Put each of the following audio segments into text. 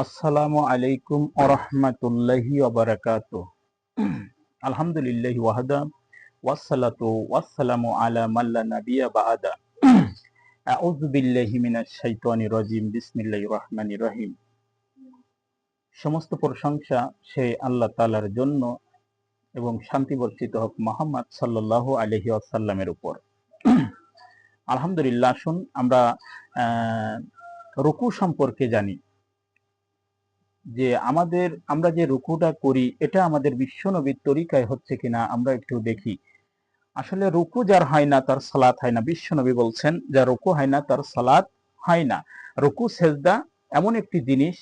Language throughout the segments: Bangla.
আসসালামু আলাইকুম আরহামাতুল্লাহি ওবারাকাত আলহামদুলিল্লাহি ওয়াহদা ওয়াসসালাতু ওয়াসসালামু আলা মাল্লা নাবিয়া বাআদা আউযু বিল্লাহি মিনাশ শাইতানির রাজিম, বিসমিল্লাহির রহমানির রহিম। সমস্ত প্রশংসা সেই আল্লাহ তাআলার জন্য এবং শান্তি বর্ষিত হোক মোহাম্মদ সাল্লাল্লাহু আলাইহি ওয়াসাল্লামের উপর। আলহামদুলিল্লাহ, আসুন আমরা রুকু সম্পর্কে জানি। যে আমাদের, আমরা যে রুকুটা করি, এটা আমাদের বিশ্বনবীর তরিকায় হচ্ছে কিনা আমরা একটু দেখি। আসলে রুকু যার হয় না, তার সালাত হয় না। বিশ্বনবী বলছেন যার রুকু হয় না, তার সালাত হয় না। রুকু, সেজদা এমন একটি জিনিস,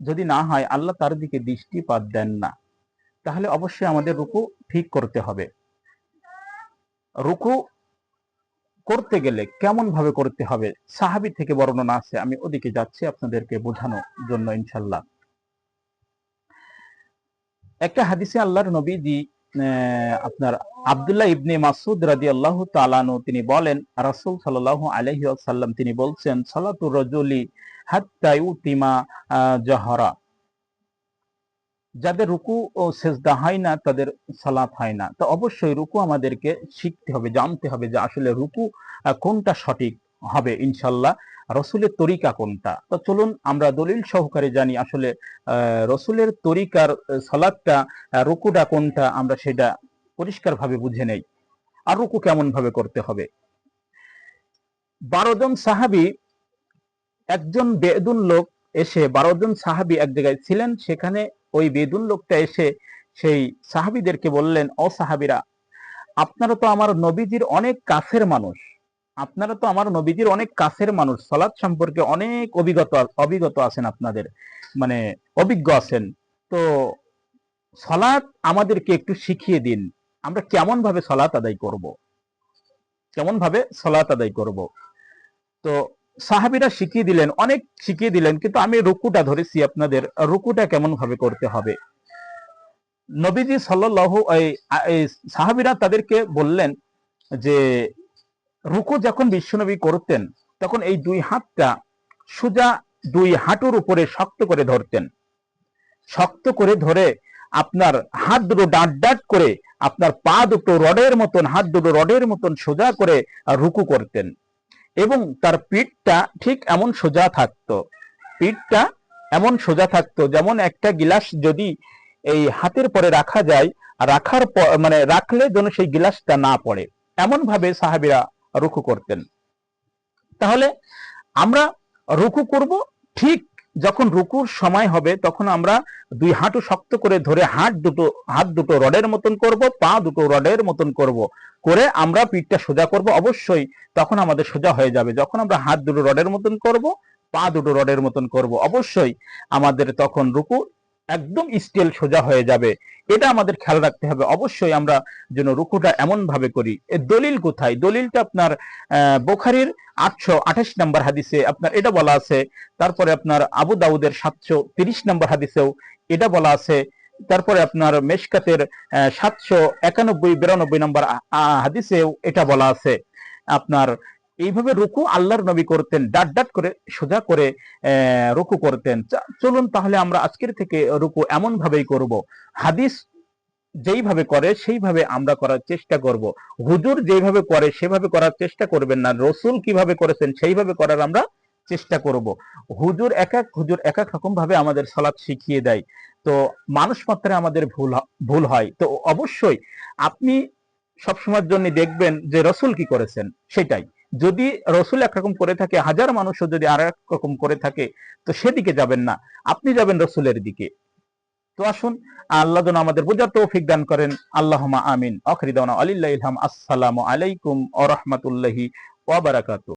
যদি না হয়, আল্লাহ তার দিকে দৃষ্টিপাত দেন না। তাহলে অবশ্যই আমাদের রুকু ঠিক করতে হবে। রুকু করতে গেলে কেমন ভাবে করতে হবে? সাহাবি থেকে বর্ণনা আছে, আমি ওদিকে যাচ্ছি আপনাদেরকে বোঝানোর জন্য, ইনশাল্লাহ। একটা হাদিসে আল্লাহর নবীজি আহ, আপনার আব্দুল্লাহ ইবনে মাসুদ রাদি আল্লাহ তালানু তিনি বলেন রাসূল সাল্লাল্লাহু আলাইহি ওয়াসাল্লাম তিনি বলছেন সালাতুর রাজুলি হাত্তা ইউতিমা আহ, জাহরা। যাদের রুকু ও সেজদা হয় না তাদের সালাত হয় না। তো অবশ্যই রুকু আমাদেরকে শিখতে হবে জানতে হবে যে আসলে রুকু কোনটা সঠিক হবে ইনশাল্লাহ। রসুলের তরিকা কোনটা? তো চলুন আমরা দলিল সহকারে জানি আসলে রসুলের তরিকার সালাদটা রুকুটা কোনটা আমরা সেটা পরিষ্কারভাবে বুঝে নেই। আর রুকু কেমন ভাবে করতে হবে? বারো জন সাহাবি, একজন বেদুন লোক এসে, বারো জন সাহাবি এক জায়গায় ছিলেন, সেখানে ওই বেদুন লোকটা এসে সেই সাহাবিদেরকে বললেন ও সাহাবিরা, আপনারা তো আমার নবীজির অনেক কাছের মানুষ। আপনারা তো আমার নবীজির অনেক কাছের মানুষ সালাদ সম্পর্কে অনেক অভিজ্ঞত অভিজ্ঞত আছেন আপনাদের মানে অভিজ্ঞ আছেন। তো সালাত আমাদেরকে একটু শিখিয়ে দিন, আমরা কেমন ভাবে সালাত আদায় করব? কেমন ভাবে সালাত আদায় করব? তো সাহাবিরা শিখিয়ে দিলেন, অনেক শিখিয়ে দিলেন, কিন্তু আমি রুকুটা ধরেছি আপনাদের, রুকুটা কেমন ভাবে করতে হবে? নবীজি এই সাহাবিরা তাদেরকে বললেন যে রুকু যখন বিশ্বনবী করতেন, তখন এই দুই হাতটা সোজা দুই হাঁটুর উপরে শক্ত করে ধরতেন। শক্ত করে ধরে আপনার হাত দুটো ডাট ডাট করে আপনার পা দুটো রডের মতন, হাত দুটো রডের মতন সোজা করে রুকু করতেন এবং তার পিঠটা ঠিক এমন সোজা থাকতো। পিঠটা এমন সোজা থাকতো যেমন একটা গিলাস যদি এই হাতের পরে রাখা যায়, রাখার মানে রাখলে যেন সেই গিলাসটা না পড়ে। এমন ভাবে সাহাবিরা রুকু করতেন। তাহলে আমরা রুকু করব ঠিক যখন রুকুর সময় হবে তখন আমরা দুই হাঁটু শক্ত করে ধরে হাত দুটো হাত দুটো রডের মতন করব, পা দুটো রডের মতন করব। করে আমরা পিঠটা সোজা করব অবশ্যই তখন আমাদের সোজা হয়ে যাবে। যখন আমরা হাত দুটো রডের মতন করব, পা দুটো রডের মতন করব অবশ্যই আমাদের তখন রুকু একদম স্টেল সোজা হয়ে যাবে। এটা আমাদের খেয়াল রাখতে হবে। অবশ্যই আমরা যেন রুকুটা এমন ভাবে করি। এর দলিল কোথায়? দলিলটা আপনার বোখারির আটশো আঠাশ নম্বর হাদিসে আপনার এটা বলা আছে। তারপরে আপনার আবু দাউদের সাতশো তিরিশ নম্বর হাদিসেও এটা বলা আছে। তারপরে আপনার মেশকাতের সাতশো একানব্বই, বিরানব্বই নম্বর হাদিসেও এটা বলা আছে। আপনার এইভাবে রুকু আল্লাহর নবী করতেন, ডাট ডাট করে, সোজা করে রুকু করতেন। চলুন তাহলে আমরা আজকের থেকে রুকু এমন ভাবেই করব। হাদিস যেইভাবে করে, সেইভাবে আমরা করার চেষ্টা করব। হুজুর যেভাবে করে, সেভাবে করার চেষ্টা করবেন না। রসুল কীভাবে করেছেন, সেইভাবে করার আমরা চেষ্টা করব। হুজুর এক এক, হুজুর এক এক রকম ভাবে আমাদের সালাত শিখিয়ে দেয়। তো মানুষ মাত্রায় আমাদের ভুল ভুল হয়। তো অবশ্যই আপনি সবসময়ের জন্য দেখবেন যে রসুল কি করেছেন, সেটাই। যদি রসুল একরকম করে থাকে, হাজার মানুষও যদি আর রকম করে থাকে, তো সেদিকে যাবেন না। আপনি যাবেন রসুলের দিকে। তো আসুন, আল্লাহ যেন আমাদের বোঝার তৌফিক দান করেন। আল্লাহমা আমিন। আখরিদানা আলিল্লাহ আসসালামু আলাইকুম ও রহমতুল্লাহি ওয়া বারাকাতুহু।